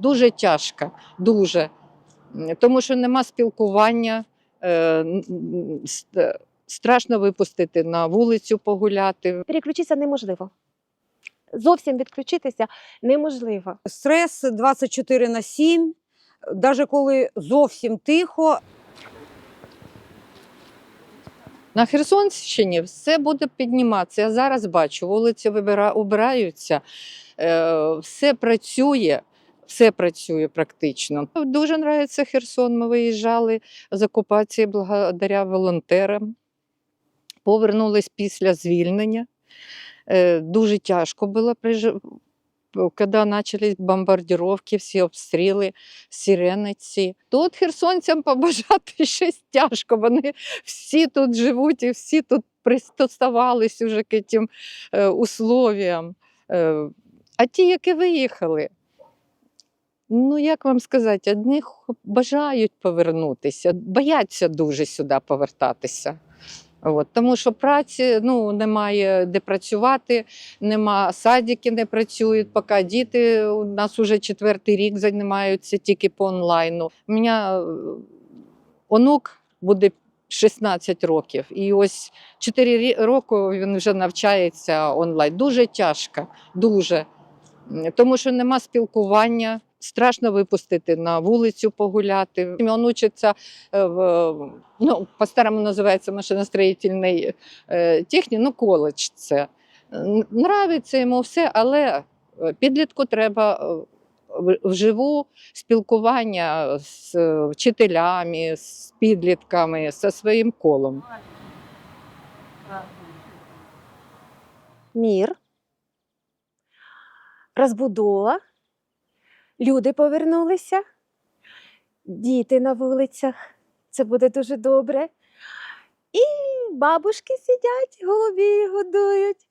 Дуже тяжко, дуже. Тому що нема спілкування, е, страшно випустити на вулицю погуляти. Переключитися неможливо. Зовсім відключитися неможливо. Стрес 24 на 7, навіть коли зовсім тихо, На Херсонщині все буде підніматися. Я зараз бачу, вулиці вибира, убираються, е, все працює. Все працює практично. Дуже подобається Херсон. Ми виїжджали з окупації благодаря волонтерам. Повернулись після звільнення. Е, Дуже тяжко було, коли почались бомбардировки, всі обстріли, сирениці. Тут херсонцям побажати щось тяжко. Вони всі тут живуть і всі тут пристосувались уже к тим е, условіям. Е, а ті, які виїхали, ну як вам сказати, одні бажають повернутися, бояться дуже сюди повертатися. От, тому що праці ну, немає де працювати, нема садики не працюють, поки діти у нас вже четвертий рік займаються тільки по онлайну. У мене е, онук буде 16 років, і ось 4 роки він вже навчається онлайн. Дуже тяжко, дуже. Тому що нема спілкування. Страшно випустити на вулицю погуляти. Він учиться е, в ну, по-старому називається машиностроїтельний е, технік, ну коледж це. Нравиться йому все, але е, підлітку треба вживу спілкування з вчителями, з підлітками, зі своїм колом. Мір, розбудова, люди повернулися, діти на вулицях. Це буде дуже добре. І бабушки сидять, голубі годують.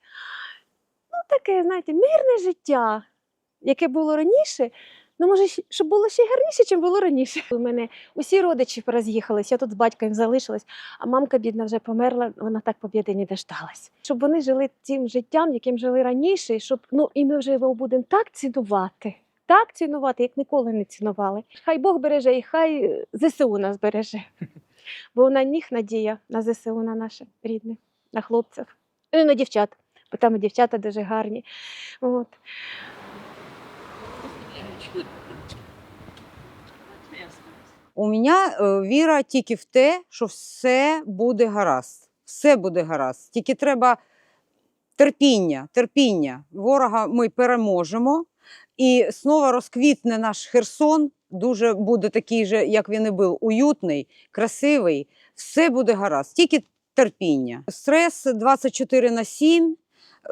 Ну, таке, знаєте, мирне життя, яке було раніше. Ну, може, щоб було ще гарніше, ніж було раніше. У мене усі родичі пороз'їхались, я тут з батьком залишилась, а мамка бідна вже померла, вона так побіди не дождалась. Щоб вони жили тим життям, яким жили раніше, щоб ну і ми вже його будемо так цінувати, так цінувати, як ніколи не цінували. Хай Бог береже, і хай е, ЗСУ нас береже. Бо на них надія на ЗСУ, на наших рідних, на хлопців. Ну, і на дівчат, бо там і дівчата дуже гарні. От. у мене е, віра тільки в те, що все буде гаразд. Все буде гаразд. Тільки треба терпіння, терпіння. Ворога ми переможемо. І знову розквітне наш Херсон. Дуже буде такий же, як він і був, уютний, красивий. Все буде гаразд. Тільки терпіння. Стрес 24 на 7.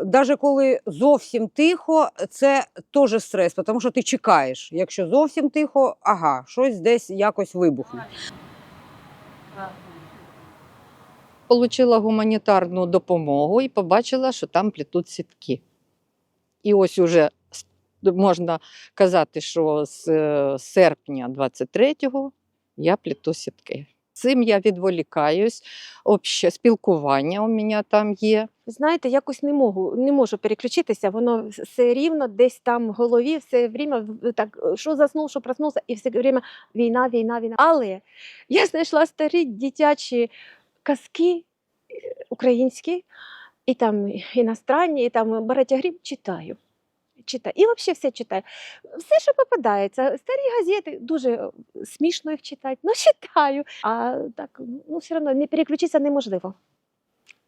Навіть коли зовсім тихо, це теж стрес, тому що ти чекаєш. Якщо зовсім тихо, ага, щось десь якось вибухне. Получила гуманітарну допомогу і побачила, що там плетуть сітки. І ось уже можна казати, що з е, серпня 23-го я плету сітки. Цим я відволікаюсь, обще спілкування у мене там є. Знаєте, якось не можу, не можу переключитися, воно все рівно десь там в голові, все время так, що заснув, що проснувся, і все время війна, війна, війна. Але я знайшла старі дитячі казки е, українські, і там іностранні, і там Баратя Грім читаю. Читаю. І взагалі все читаю. Все, що попадається. Старі газети, дуже е, смішно їх читати, ну читаю. А так, ну все одно не переключитися неможливо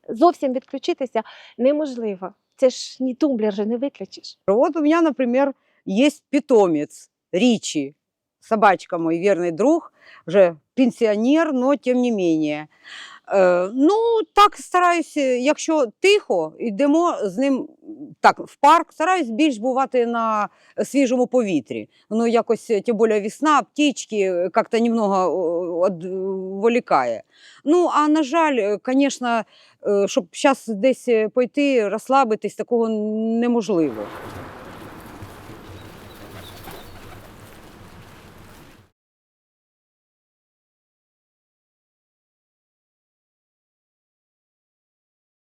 зовсім відключитися неможливо. Це ж ні тумблер же не виключиш. Вот у меня, например, есть питомец Ричи, собачка мой верный друг, уже пенсіонер, но тем не менее. Е, ну, так стараюсь, е, якщо тихо, йдемо з ним так, в парк, стараюсь більш бувати на свіжому повітрі. Воно якось, е, тим більше весна, птички, е, як-то немного відволікає. Ну, а на жаль, звісно, щоб зараз десь пойти, розслабитись, такого неможливо.